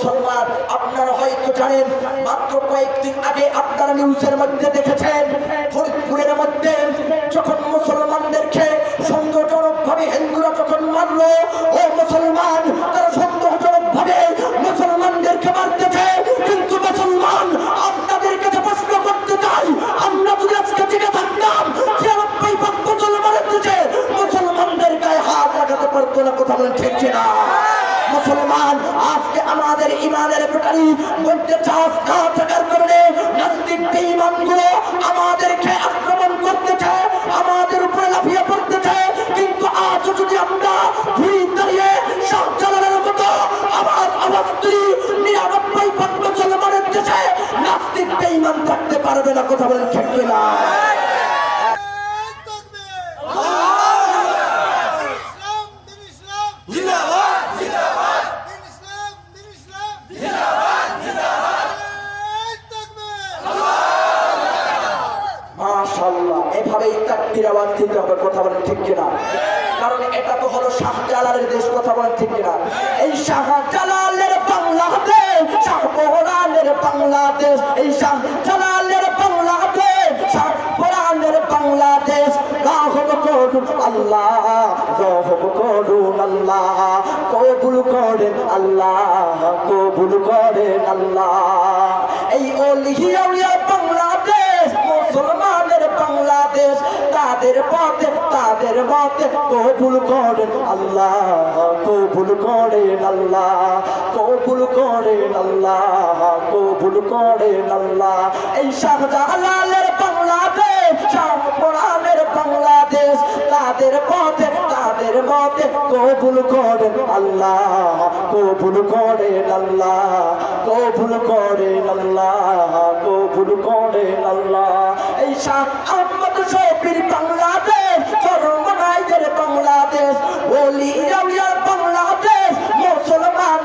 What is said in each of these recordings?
মুসলমান, আপনারা হয়তো জানেন, মাত্র কয়েকদিন আগে আপনারা নিউজের মধ্যে দেখেছেন, ফরিদপুরের মধ্যে যখন মুসলমানদেরকে সন্দেহজনক ভাবে হিন্দুরা যখন মারলো, ও মুসলমান, তারা সন্দেহজনক ভাবে মুসলমানদেরকে মারতেছে। কিন্তু মুসলমান, আপনাদের কাছে প্রশ্ন করতে চাই, আমরা যদি আজকে টিকে থাকতাম মুসলমানদের গায়ে হাত লাগাতে পারতো না, কথা বলেন ঠিক মুসলমান আজকে আমাদের ইমানের ব্যাটারি বলতে চাষ না থাকার কারণে নাস্তিক আমাদেরকে আক্রমণ করতেছে, আমাদের উপরে লাফিয়ে পড়তেছে। কিন্তু আজ যদি আমরা ঘুরি দাঁড়িয়ে শাহজালালের মতো আমার আওয়াজ তুলি, নিরানব্বই ভাগ মুসলমানের দেশে নাস্তিক থাকতে পারবে না, কথা বলেন ঠিক কিনা? মাশাল্লাহ এভাবেই তাকবীর আওয়াজ দিতে হবে, কথা বলেন ঠিক কিনা? কারণ এটা তো হলো শাহজালালের দেশ, কথা বলেন ঠিক কিনা? এই শাহজালালের বাংলাদেশ, শাহপরানের বাংলাদেশ, এই শাহজালালের বাংলাদেশ, শাহপরানের বাংলাদেশ। রাহব করুন আল্লাহ রহব করুন আল্লাহ, কবুল করেন আল্লাহ, কবুল করেন আল্লাহ। এই অলিহিয়া বাংলাদেশ তাদের পথে, তাদের মতে কবুল করেন আল্লাহ, কবুল করেন আল্লাহ, কবুল করেন আল্লাহ, কবুল করেন আল্লাহ। এই শাহজালালের বাংলাদেশ, শাহপুরানের বাংলাদেশ, তাদের পথে, তাদের মতে কবুল করেন আল্লাহ, কবুল করেন আল্লাহ, কবুল করেন আল্লাহ, কবুল করেন আল্লাহ। এই শাহ আহমদ শফির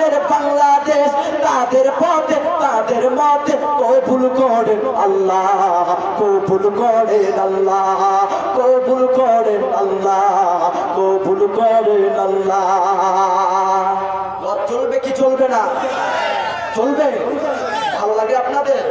তাদের বাংলাদেশ, তাদের পথে, তাদের মতে কবুল করেন আল্লাহ, কবুল করেন আল্লাহ, কবুল করেন আল্লাহ, কবুল করেন আল্লাহ। চলবে কি চলবে না? চলবে? ভালো লাগে আপনাদের?